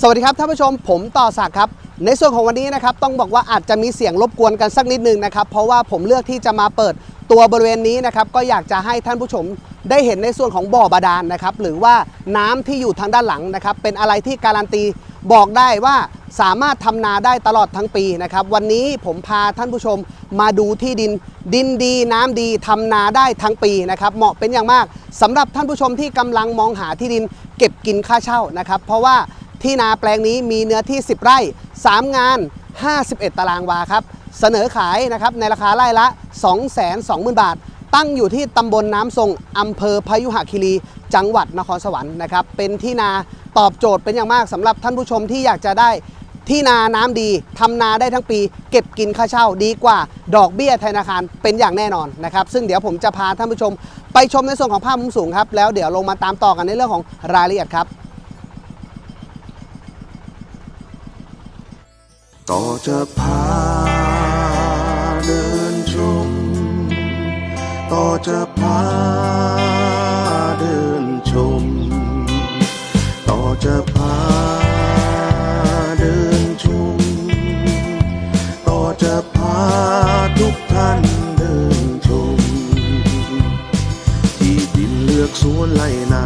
สวัสดีครับท่านผู้ชมผมต่อศักดิ์ครับในส่วนของวันนี้นะครับต้องบอกว่าอาจจะมีเสียงรบกวนกันสักนิดนึงนะครับเพราะว่าผมเลือกที่จะมาเปิดตัวบริเวณนี้นะครับก็อยากจะให้ท่านผู้ชมได้เห็นในส่วนของบ่อบาดาลนะครับหรือว่าน้ำที่อยู่ทางด้านหลังนะครับเป็นอะไรที่การันตีบอกได้ว่าสามารถทำนาได้ตลอดทั้งปีนะครับวันนี้ผมพาท่านผู้ชมมาดูที่ดินดินดีน้ำดีทำนาได้ทั้งปีนะครับเหมาะเป็นอย่างมากสำหรับท่านผู้ชมที่กำลังมองหาที่ดินเก็บกินค่าเช่านะครับเพราะว่า ที่นาแปลงนี้มีเนื้อที่ 10 ไร่ 3 งาน 51 ตารางวาครับ เสนอขายนะครับในราคาไร่ละ 220,000 บาท ตั้งอยู่ที่ตำบลน้ำทรงอำเภอพยุหคีรี จังหวัดนครสวรรค์นะครับ เป็นที่นาตอบโจทย์เป็นอย่างมากสำหรับท่านผู้ชมที่อยากจะได้ที่นาน้ำดีทำนาได้ทั้งปี เก็บกินค่าเช่าดีกว่า ดอกเบี้ยธนาคารเป็นอย่างแน่นอนนะครับ ซึ่งเดี๋ยวผมจะพาท่านผู้ชม ไปชมในส่วนของภาพมุมสูงครับ แล้วเดี๋ยวลงมาตามต่อกันในเรื่องของรายละเอียดครับ ต่อจะพาเดินชม ต่อจะพาเดินชม ต่อจะพาเดินชม ต่อจะพาทุกท่านเดินชม ที่ดินเลือกสวนไล่นา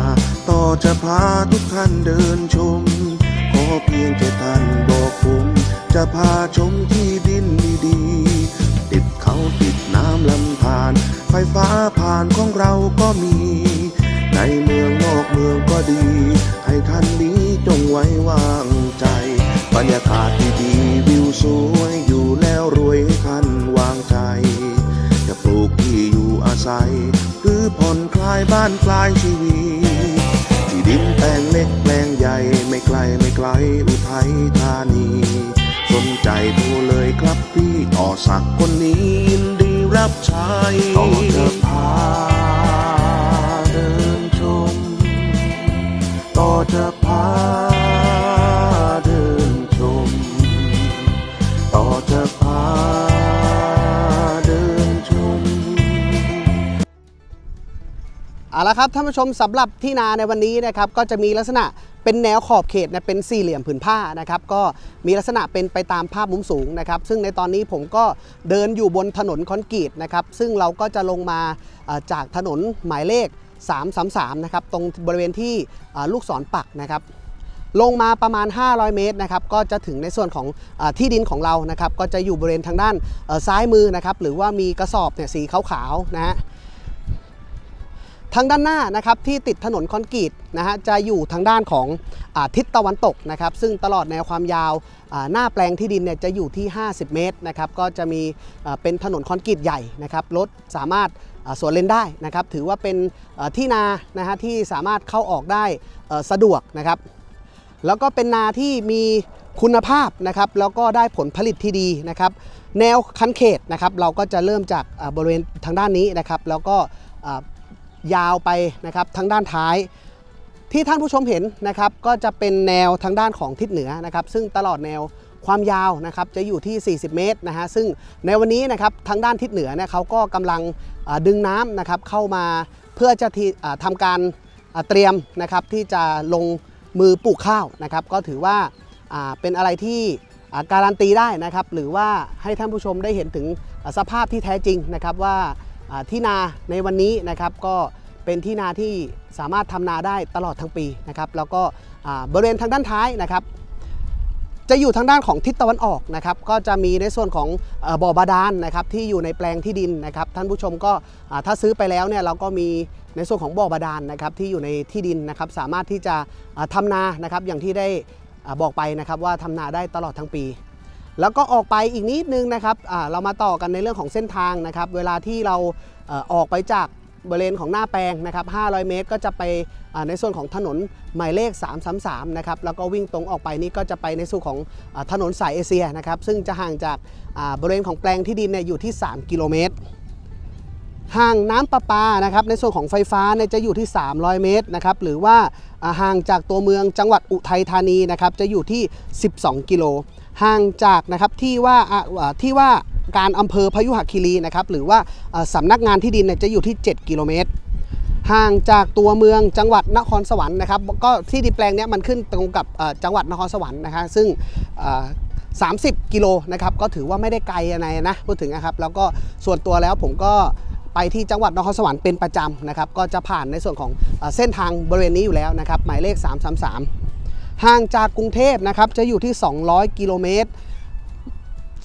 ต่อจะพาทุกท่านเดินชม ขอเพียงแค่ท่าน จะพาชมที่ดินดีๆ ติดเขาติดน้ำลำธารไฟฟ้าผ่านของเราก็มี ในเมืองนอกเมืองก็ดี ให้ท่านนี้จงไว้วางใจ บรรยากาศดีๆวิวสวยอยู่แล้วรวยให้ท่านวางใจ จะปลูกที่อยู่อาศัย หรือผ่อนคลายบ้านปลายชีวิตที่ดินแปลงเล็กแปลงใหญ่ไม่ไกลไม่ไกลอุทัยธานี สนใจดูเลยครับพี่ต่อสักคนนี้ยินดีรับใช้ต่อจะพาเดินชมต่อจะพา เอาละครับท่านผู้ชมสำหรับที่นาในวันนี้นะครับก็จะมีลักษณะเป็นแนวขอบเขตนะเป็นสี่เหลี่ยมผืนผ้านะครับก็มีลักษณะเป็นไปตามภาพมุมสูงนะครับซึ่งในตอนนี้ผมก็เดินอยู่บนถนนคอนกรีตนะครับซึ่งเราก็จะลงมาจากถนนหมายเลข 333นะครับตรงบริเวณที่ลูกศรปักนะครับลงมาประมาณ 500 เมตรนะครับก็จะถึงในส่วนของอที่ดินของเรานะครับก็จะอยู่บริเวณทางด้านซ้ายมือนะครับหรือว่ามีกระสอบเนี่ยสีขาวๆนะฮะ ทางด้านหน้านะครับที่ติดถนนคอนกรีตนะฮะจะอยู่ทางด้านของอทิศตะวันตกนะครับซึ่งตลอดแนวความยาวหน้าแปลงที่ดินเนี่ยจะอยู่ที่ 50 เมตรนะครับก็จะมีเป็นถนนคอนกรีตใหญ่นะครับรถสามารถอ่าสวนเลนได้นะครับถือว่าเป็นที่นานะฮะที่สามารถเข้าออกได้สะดวกนะครับแล้วก็เป็นนาที่มีคุณภาพนะครับแล้วก็ได้ผลผลิตที่ดีนะครับแนวคันเขตนะครับเราก็จะเริ่มจากบริเวณทางด้านนี้นะครับแล้วก็ ยาวไปนะครับทางด้านท้ายที่ท่านผู้ชมเห็นนะครับก็จะเป็นแนวทางด้านของทิศเหนือนะครับ ซึ่งตลอดแนวความยาวนะครับจะอยู่ที่ 40 เมตรนะฮะซึ่งในวันนี้นะครับทางด้านทิศเหนือเนี่ยเขาก็กำลังดึงน้ำนะครับเข้ามาเพื่อจะที่อ่าทำการเตรียมนะครับที่จะลงมือปลูกข้าวนะครับ ก็ถือว่าเป็นอะไรที่การันตีได้นะครับ หรือว่าให้ท่านผู้ชมได้เห็นถึงสภาพที่แท้จริงนะครับว่า ที่นาในวันนี้นะครับก็เป็นที่นาที่สามารถทำนาได้ตลอดทั้งปีนะครับแล้วก็บริเวณทางด้านท้ายนะครับจะอยู่ทางด้านของทิศตะวันออกนะครับก็จะมีในส่วนของอบ่อบาดาลนะครับที่อยู่ในแปลงที่ดินนะครับท่านผู้ชมก็ถ้าซื้อไปแล้วเนี่ยเราก็มีในส่วนของบ่อบาดาลนะครับที่อยู่ในที่ดินนะครับสามารถที่จะอ่าทำนานะครับอย่างที่ได้บอกไปนะครับว่าทำนาได้ตลอดทั้งปี แล้วก็ออกไปอีกนิดนึงนะครับเรามาต่อกันในเรื่องของเส้นทางนะครับ เวลาที่เราเอออกไปจากบริเวณของหน้าแปลงนะครับ 500 เมตรก็จะไปในส่วนของถนนหมายเลข 333 นะครับ แล้วก็วิ่งตรงออกไปนี่ก็จะไปในส่วนของอถนนสายเอเชียนะครับ ซึ่งจะห่างจากบริเวณของแปลงที่ดินเนี่ยอยู่ที่ 3 กิโลเมตร ห่างน้ำประปานะครับ ในส่วนของไฟฟ้าเนี่ยจะอยู่ที่ 300 เมตรนะครับ หรือว่าห่างจากตัวเมืองจังหวัดอุทัยธานีนะครับ จะอยู่ที่ 12 กิโล ห่างจากนะครับที่ว่าที่ว่าการอำเภอพยุหคีรีนะครับหรือว่าสำนักงานที่ดินเนี่ยจะอยู่ที่ 7 กิโลเมตร ห่างจากตัวเมืองจังหวัดนครสวรรค์นะครับก็ที่ดินแปลงเนี้ยมันขึ้นตรงกับจังหวัดนครสวรรค์นะคะซึ่ง30 กิโลนะครับก็ถือว่าไม่ได้ไกลอะไรนะพูดถึงนะครับแล้วก็ส่วนตัวแล้วผมก็ไปที่จังหวัดนครสวรรค์เป็นประจำนะครับก็จะผ่านในส่วนของเอ่อเส้นทางบริเวณนี้อยู่แล้วนะครับหมายเลข 333 ห่างจากกรุงเทพนะครับจะอยู่ที่ 200 กิโลเมตร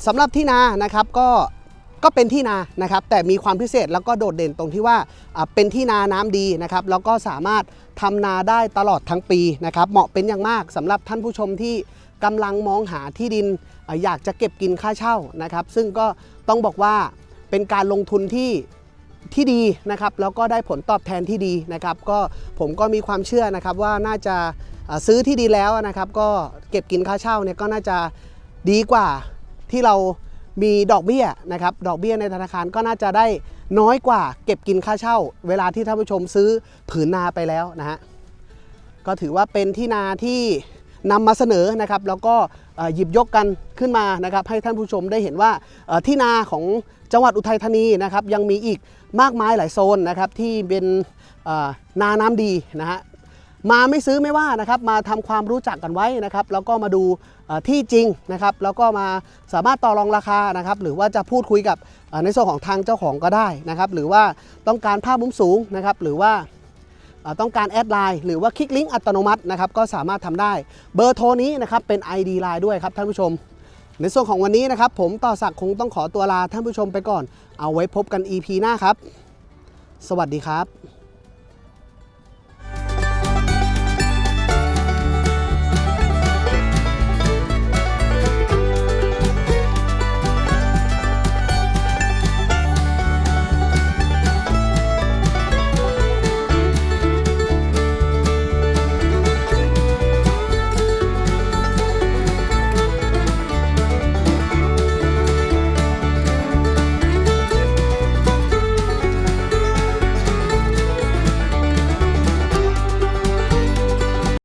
สำหรับที่นานะครับก็ก็เป็นที่นานะครับ แต่มีความพิเศษแล้วก็โดดเด่นตรงที่ว่าเป็นที่นาน้ำดีนะครับ แล้วก็สามารถทำนาได้ตลอดทั้งปีนะครับ เหมาะเป็นอย่างมากสำหรับท่านผู้ชมที่กำลังมองหาที่ดินอยากจะเก็บกินค่าเช่านะครับ ซึ่งก็ต้องบอกว่าเป็นการลงทุนที่ ที่ดีนะครับแล้วก็ได้ผลตอบแทนที่ดีนะครับ ก็ผมก็มีความเชื่อนะครับว่าน่าจะซื้อที่ดีแล้วนะครับ ก็เก็บกินค่าเช่าเนี่ยก็น่าจะดีกว่าที่เรามีดอกเบี้ยนะครับดอกเบี้ยในธนาคารก็น่าจะได้น้อยกว่า เก็บกินค่าเช่า เวลาที่ท่านผู้ชมซื้อผืนนาไปแล้วนะฮะก็ถือว่าเป็นที่นาที่นำมาเสนอนะครับ แล้วก็ หยิบยกกันขึ้นมานะครับให้ท่านผู้ชมได้เห็นว่าที่นาของจังหวัดอุทัยธานีนะครับยังมีอีกมากมายหลายโซนนะครับที่เป็นนาน้ำดีนะฮะมาไม่ซื้อไม่ว่านะครับมาทำความรู้จักกันไว้นะครับแล้วก็มาดูที่จริงนะครับแล้วก็มาสามารถต่อรองราคานะครับหรือว่าจะพูดคุยกับในส่วนของทางเจ้าของก็ได้นะครับหรือว่าต้องการภาพมุมสูงนะครับหรือว่า ต้องการแอดไลน์หรือว่าคลิกลิงก์อัตโนมัตินะครับก็สามารถทำได้ เบอร์โทรนี้นะครับเป็น ID ไลน์ด้วยครับท่านผู้ชม ในส่วนของวันนี้นะครับผมต่อสักคงต้องขอตัวลาท่านผู้ชมไปก่อน เอาไว้พบกัน EP หน้าครับ สวัสดีครับ